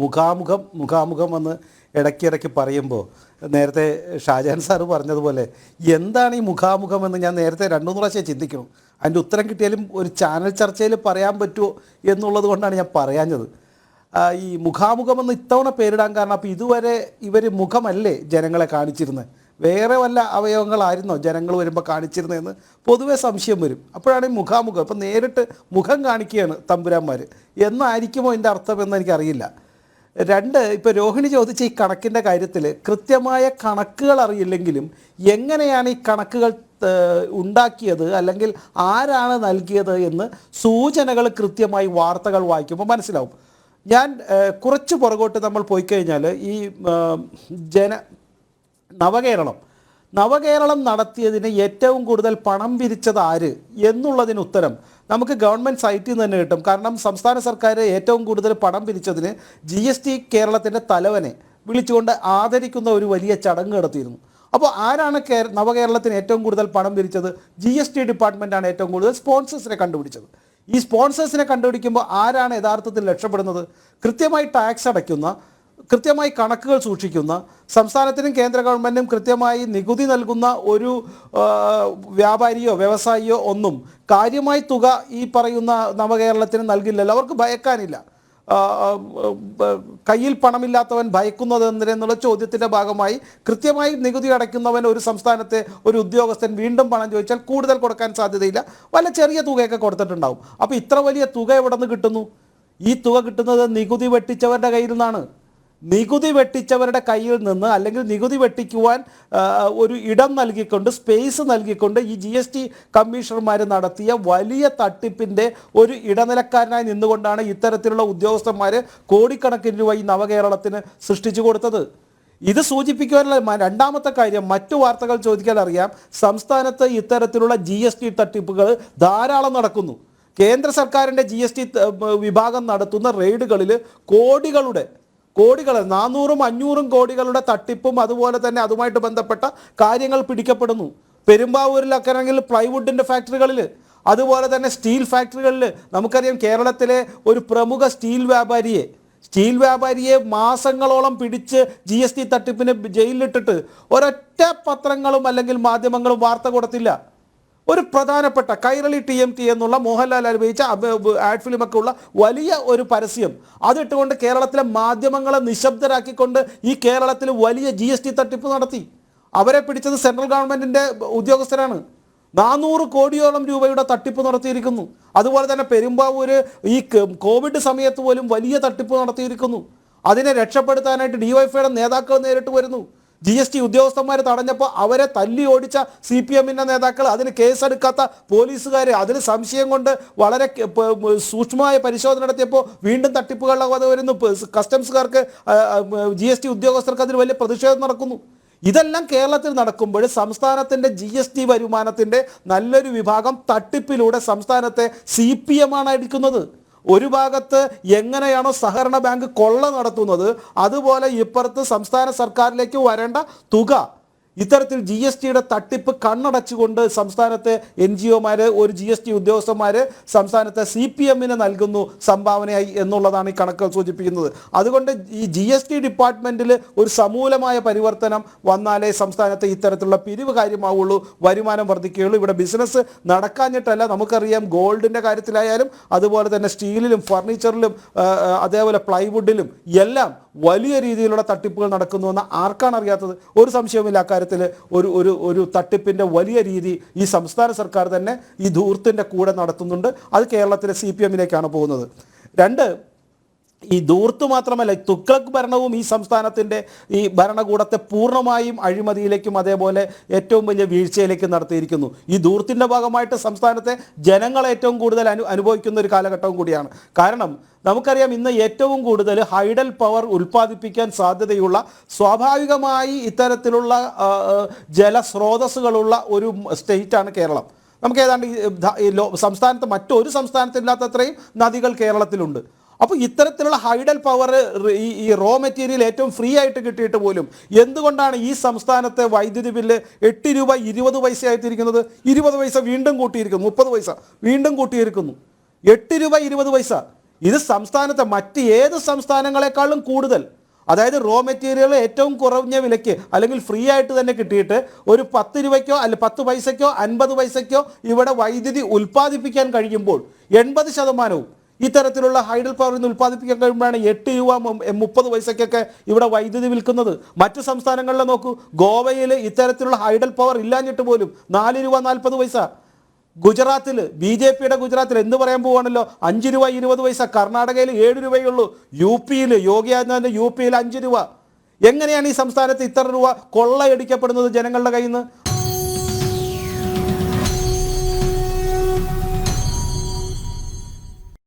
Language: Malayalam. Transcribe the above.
മുഖാമുഖം മുഖാമുഖം എന്ന് ഇടയ്ക്കിടയ്ക്ക് പറയുമ്പോൾ നേരത്തെ ഷാജാൻ സാറ് പറഞ്ഞതുപോലെ എന്താണ് ഈ മുഖാമുഖം എന്ന് ഞാൻ നേരത്തെ രണ്ടു പ്രാവശ്യം ചിന്തിക്കണം അതിന്റെ ഉത്തരം കിട്ടിയാലും ഒരു ചാനൽ ചർച്ചയിൽ പറയാൻ പറ്റുമോ എന്നുള്ളത് കൊണ്ടാണ് ഞാൻ പറയാഞ്ഞത്. ഈ മുഖാമുഖം എന്ന് ഇത്തവണ പേരിടാൻ കാരണം അപ്പോൾ ഇതുവരെ ഇവർ മുഖമല്ലേ ജനങ്ങളെ കാണിച്ചിരുന്നത്? വേറെ വല്ല അവയവങ്ങളായിരുന്നോ ജനങ്ങൾ വരുമ്പോൾ കാണിച്ചിരുന്നതെന്ന്? പൊതുവേ സംശയം വരും. അപ്പോഴാണ് ഈ മുഖാമുഖം. ഇപ്പം നേരിട്ട് മുഖം കാണിക്കുകയാണ് തമ്പുരാന്മാർ. എന്നായിരിക്കുമോ എന്റെ അർത്ഥം എന്ന് എനിക്കറിയില്ല. രണ്ട് ഇപ്പോൾ രോഹിണി ചോദിച്ച ഈ കണക്കിന്റെ കാര്യത്തിൽ കൃത്യമായ കണക്കുകൾ അറിയില്ലെങ്കിലും എങ്ങനെയാണ് ഈ കണക്കുകൾ ഉണ്ടാക്കിയത്? അല്ലെങ്കിൽ ആരാണ് നൽകിയത് എന്ന് സൂചനകൾ കൃത്യമായി വാർത്തകൾ വായിക്കുമ്പോൾ മനസ്സിലാവും. ഞാൻ കുറച്ച് പുറകോട്ട് നമ്മൾ പോയി കഴിഞ്ഞാൽ ഈ ജന നവകേരളം നവകേരളം നടത്തിയതിന് ഏറ്റവും കൂടുതൽ പണം പിരിച്ചത് ആര് എന്നുള്ളതിന് ഉത്തരം നമുക്ക് ഗവൺമെന്റ് സൈറ്റിൽ നിന്ന് തന്നെ കിട്ടും. കാരണം സംസ്ഥാന സർക്കാർ ഏറ്റവും കൂടുതൽ പണം പിരിച്ചതിന് ജി എസ് ടി കേരളത്തിന്റെ തലവനെ വിളിച്ചുകൊണ്ട് ആദരിക്കുന്ന ഒരു വലിയ ചടങ്ങ് നടത്തിയിരുന്നു. അപ്പോൾ ആരാണ് കേര നവകേരളത്തിന് ഏറ്റവും കൂടുതൽ പണം പിരിച്ചത് ജി എസ് ടി ഡിപ്പാർട്ട്മെന്റാണ് ഏറ്റവും കൂടുതൽ സ്പോൺസേഴ്സിനെ കണ്ടുപിടിച്ചത്. ഈ സ്പോൺസേഴ്സിനെ കണ്ടുപിടിക്കുമ്പോൾ ആരാണ് യഥാർത്ഥത്തിൽ രക്ഷപ്പെടുന്നത്? കൃത്യമായി ടാക്സ് അടയ്ക്കുന്ന കൃത്യമായി കണക്കുകൾ സൂക്ഷിക്കുന്ന സംസ്ഥാനത്തിനും കേന്ദ്ര ഗവൺമെന്റും കൃത്യമായി നികുതി നൽകുന്ന ഒരു വ്യാപാരിയോ വ്യവസായിയോ ഒന്നും കാര്യമായി തുക ഈ പറയുന്ന നവകേരളത്തിന് നൽകില്ലല്ലോ. അവർക്ക് ഭയക്കാനില്ല. കയ്യിൽ പണമില്ലാത്തവൻ ഭയക്കുന്നത് എന്തിനെന്നുള്ള ചോദ്യത്തിന്റെ ഭാഗമായി കൃത്യമായി നികുതി അടയ്ക്കുന്നവൻ ഒരു സംസ്ഥാനത്തെ ഒരു ഉദ്യോഗസ്ഥൻ വീണ്ടും പണം ചോദിച്ചാൽ കൂടുതൽ കൊടുക്കാൻ സാധ്യതയില്ല. വല്ല ചെറിയ തുകയൊക്കെ കൊടുത്തിട്ടുണ്ടാവും. അപ്പോൾ ഇത്ര വലിയ തുക എവിടെ നിന്ന് കിട്ടുന്നു? ഈ തുക കിട്ടുന്നത് നികുതി വെട്ടിച്ചവരുടെ കയ്യിൽ നിന്നാണ് നികുതി വെട്ടിച്ചവരുടെ കയ്യിൽ നിന്ന് അല്ലെങ്കിൽ നികുതി വെട്ടിക്കുവാൻ ഒരു ഇടം നൽകിക്കൊണ്ട് സ്പേസ് നൽകിക്കൊണ്ട് ഈ ജി എസ് ടി കമ്മീഷണർമാർ നടത്തിയ വലിയ തട്ടിപ്പിന്റെ ഒരു ഇടനിലക്കാരനായി നിന്നുകൊണ്ടാണ് ഇത്തരത്തിലുള്ള ഉദ്യോഗസ്ഥന്മാർ കോടിക്കണക്കിന് രൂപ ഈ നവകേരളത്തിന് സൃഷ്ടിച്ചു കൊടുത്തത്. ഇത് സൂചിപ്പിക്കുവാനുള്ള രണ്ടാമത്തെ കാര്യം മറ്റു വാർത്തകൾ ചോദിക്കാൻ അറിയാം സംസ്ഥാനത്ത് ഇത്തരത്തിലുള്ള ജി എസ് ടി തട്ടിപ്പുകൾ ധാരാളം നടക്കുന്നു. കേന്ദ്ര സർക്കാരിന്റെ ജി എസ് ടി വിഭാഗം നടത്തുന്ന റെയ്ഡുകളിൽ കോടികളുടെ കോടികൾ നാനൂറും അഞ്ഞൂറും കോടികളുടെ തട്ടിപ്പും അതുപോലെ തന്നെ അതുമായിട്ട് ബന്ധപ്പെട്ട കാര്യങ്ങൾ പിടിക്കപ്പെടുന്നു. പെരുമ്പാവൂരിലൊക്കെ ആണെങ്കിൽ പ്ലൈവുഡിന്റെ ഫാക്ടറികളിൽ അതുപോലെ തന്നെ സ്റ്റീൽ ഫാക്ടറികളിൽ നമുക്കറിയാം കേരളത്തിലെ ഒരു പ്രമുഖ സ്റ്റീൽ വ്യാപാരിയെ. സ്റ്റീൽ വ്യാപാരിയെ മാസങ്ങളോളം പിടിച്ച് ജി എസ് ടി തട്ടിപ്പിന് ജയിലിലിട്ടിട്ട് ഒരൊറ്റ പത്രങ്ങളും അല്ലെങ്കിൽ മാധ്യമങ്ങളും വാർത്ത കൊടുത്തില്ല. ഒരു പ്രധാനപ്പെട്ട കൈരളി ടി എം ടി എന്നുള്ള മോഹൻലാൽ അനുഭവിച്ച ആഡ് ഫിലിമൊക്കെ ഉള്ള വലിയ ഒരു പരസ്യം. അതിട്ടുകൊണ്ട് കേരളത്തിലെ മാധ്യമങ്ങളെ നിശബ്ദരാക്കിക്കൊണ്ട് ഈ കേരളത്തിൽ വലിയ ജി തട്ടിപ്പ് നടത്തി. അവരെ പിടിച്ചത് സെൻട്രൽ ഗവൺമെന്റിന്റെ ഉദ്യോഗസ്ഥരാണ്. നാനൂറ് കോടിയോളം രൂപയുടെ തട്ടിപ്പ് നടത്തിയിരിക്കുന്നു. അതുപോലെ തന്നെ പെരുമ്പാവൂർ ഈ കോവിഡ് സമയത്ത് പോലും വലിയ തട്ടിപ്പ് നടത്തിയിരിക്കുന്നു. അതിനെ രക്ഷപ്പെടുത്താനായിട്ട് ഡിവൈഫൈയുടെ നേതാക്കൾ നേരിട്ട് വരുന്നു. ജി എസ് ടി ഉദ്യോഗസ്ഥന്മാർ തടഞ്ഞപ്പോൾ അവരെ തല്ലി ഓടിച്ച സി പി എമ്മിന്റെ നേതാക്കൾ അതിന് കേസെടുക്കാത്ത പോലീസുകാർ അതിന് സംശയം കൊണ്ട് വളരെ സൂക്ഷ്മമായ പരിശോധന നടത്തിയപ്പോൾ വീണ്ടും തട്ടിപ്പുകളുടെ വധ വരുന്നു. കസ്റ്റംസുകാർക്ക് ജി എസ് ടി ഉദ്യോഗസ്ഥർക്ക് അതിന് വലിയ പ്രതിഷേധം നടക്കുന്നു. ഇതെല്ലാം കേരളത്തിൽ നടക്കുമ്പോൾ സംസ്ഥാനത്തിന്റെ ജി എസ് ടി വരുമാനത്തിന്റെ നല്ലൊരു വിഭാഗം തട്ടിപ്പിലൂടെ സംസ്ഥാനത്തെ സി പി എം ആണ് അടിക്കുന്നത്. ഒരു ഭാഗത്ത് എങ്ങനെയാണോ സഹകരണ ബാങ്ക് കൊള്ള നടത്തുന്നത് അതുപോലെ ഇപ്പുറത്ത് സംസ്ഥാന സർക്കാരിലേക്ക് വരേണ്ട തുക ഇത്തരത്തിൽ ജി എസ് ടിയുടെ തട്ടിപ്പ് കണ്ണടച്ചുകൊണ്ട് സംസ്ഥാനത്തെ എൻ ജി ഒമാർ ഒരു ജി എസ് ടി ഉദ്യോഗസ്ഥന്മാർ സംസ്ഥാനത്തെ സി പി എമ്മിന് നൽകുന്നു സംഭാവനയായി എന്നുള്ളതാണ് ഈ കണക്കുകൾ സൂചിപ്പിക്കുന്നത്. അതുകൊണ്ട് ഈ ജി എസ് ടി ഡിപ്പാർട്ട്മെന്റിൽ ഒരു സമൂലമായ പരിവർത്തനം വന്നാലേ സംസ്ഥാനത്തെ ഇത്തരത്തിലുള്ള പിരിവ് കാര്യമാവുള്ളൂ വരുമാനം വർദ്ധിക്കുകയുള്ളൂ. ഇവിടെ ബിസിനസ് നടക്കാഞ്ഞിട്ടല്ല നമുക്കറിയാം ഗോൾഡിന്റെ കാര്യത്തിലായാലും അതുപോലെ തന്നെ സ്റ്റീലിലും ഫർണിച്ചറിലും അതേപോലെ പ്ലൈവുഡിലും എല്ലാം വലിയ രീതിയിലുള്ള തട്ടിപ്പുകൾ നടക്കുന്നുവെന്ന് ആർക്കാണ് അറിയാത്തത്? ഒരു സംശയവുമില്ല. അക്കാര്യത്തിൽ ഒരു ഒരു ഒരു തട്ടിപ്പിന്റെ വലിയ രീതി ഈ സംസ്ഥാന സർക്കാർ തന്നെ ഈ ധൂർത്തിന്റെ കൂടെ നടത്തുന്നുണ്ട്. അത് കേരളത്തിലെ സി പി എമ്മിലേക്കാണ് പോകുന്നത്. രണ്ട് ഈ ദൂർത്ത് മാത്രമല്ല തുക്ലക് ഭരണവും ഈ സംസ്ഥാനത്തിന്റെ ഈ ഭരണകൂടത്തെ പൂർണമായും അഴിമതിയിലേക്കും അതേപോലെ ഏറ്റവും വലിയ വീഴ്ചയിലേക്കും നടത്തിയിരിക്കുന്നു. ഈ ദൂർത്തിന്റെ ഭാഗമായിട്ട് സംസ്ഥാനത്തെ ജനങ്ങൾ ഏറ്റവും കൂടുതൽ അനു അനുഭവിക്കുന്ന ഒരു കാലഘട്ടവും കൂടിയാണ്. കാരണം നമുക്കറിയാം ഇന്ന് ഏറ്റവും കൂടുതൽ ഹൈഡൽ പവർ ഉൽപ്പാദിപ്പിക്കാൻ സാധ്യതയുള്ള സ്വാഭാവികമായി ഇത്തരത്തിലുള്ള ജലസ്രോതസ്സുകളുള്ള ഒരു സ്റ്റേറ്റാണ് കേരളം. നമുക്ക് ഏതാണ്ട് സംസ്ഥാനത്ത് മറ്റൊരു സംസ്ഥാനത്തില്ലാത്തത്രയും നദികൾ കേരളത്തിലുണ്ട്. അപ്പോൾ ഇത്തരത്തിലുള്ള ഹൈഡൽ പവർ ഈ റോ മെറ്റീരിയൽ ഏറ്റവും ഫ്രീ ആയിട്ട് കിട്ടിയിട്ട് പോലും എന്തുകൊണ്ടാണ് ഈ സംസ്ഥാനത്തെ വൈദ്യുതി ബില്ല് എട്ട് രൂപ ഇരുപത് പൈസ ആയിട്ടിരിക്കുന്നത് ഇരുപത് പൈസ വീണ്ടും കൂട്ടിയിരിക്കുന്നു. മുപ്പത് പൈസ വീണ്ടും കൂട്ടിയിരിക്കുന്നു. എട്ട് രൂപ ഇരുപത് പൈസ. ഇത് സംസ്ഥാനത്തെ മറ്റ് ഏത് സംസ്ഥാനങ്ങളെക്കാളും കൂടുതൽ. അതായത് റോ മെറ്റീരിയൽ ഏറ്റവും കുറഞ്ഞ വിലയ്ക്ക് അല്ലെങ്കിൽ ഫ്രീ ആയിട്ട് തന്നെ കിട്ടിയിട്ട് ഒരു പത്ത് രൂപയ്ക്കോ അല്ല പത്ത് പൈസയ്ക്കോ അൻപത് പൈസയ്ക്കോ ഇവിടെ വൈദ്യുതി ഉൽപ്പാദിപ്പിക്കാൻ കഴിയുമ്പോൾ എൺപത് ശതമാനവും ഇത്തരത്തിലുള്ള ഹൈഡൽ പവറിൽ നിന്ന് ഉൽപ്പാദിപ്പിക്കാൻ കഴിയുമ്പോഴാണ് എട്ട് രൂപ മുപ്പത് പൈസയ്ക്കൊക്കെ ഇവിടെ വൈദ്യുതി വിൽക്കുന്നത്. മറ്റു സംസ്ഥാനങ്ങളിലെ നോക്കൂ ഗോവയിൽ ഇത്തരത്തിലുള്ള ഹൈഡൽ പവർ ഇല്ലാഞ്ഞിട്ട് പോലും നാല് രൂപ നാൽപ്പത് പൈസ ഗുജറാത്തിൽ ബി ജെ പിയുടെ ഗുജറാത്തിൽ എന്ത് പറയാൻ പോവാണല്ലോ? അഞ്ച് രൂപ ഇരുപത് പൈസ കർണാടകയിൽ ഏഴ് രൂപയുള്ളൂ യു പിയിൽ യോഗി ആദിത്യനാഥിന്റെ യു പിയിൽ അഞ്ച് രൂപ എങ്ങനെയാണ് ഈ സംസ്ഥാനത്ത് ഇത്ര രൂപ കൊള്ളയടിക്കപ്പെടുന്നത് ജനങ്ങളുടെ കയ്യിൽ നിന്ന്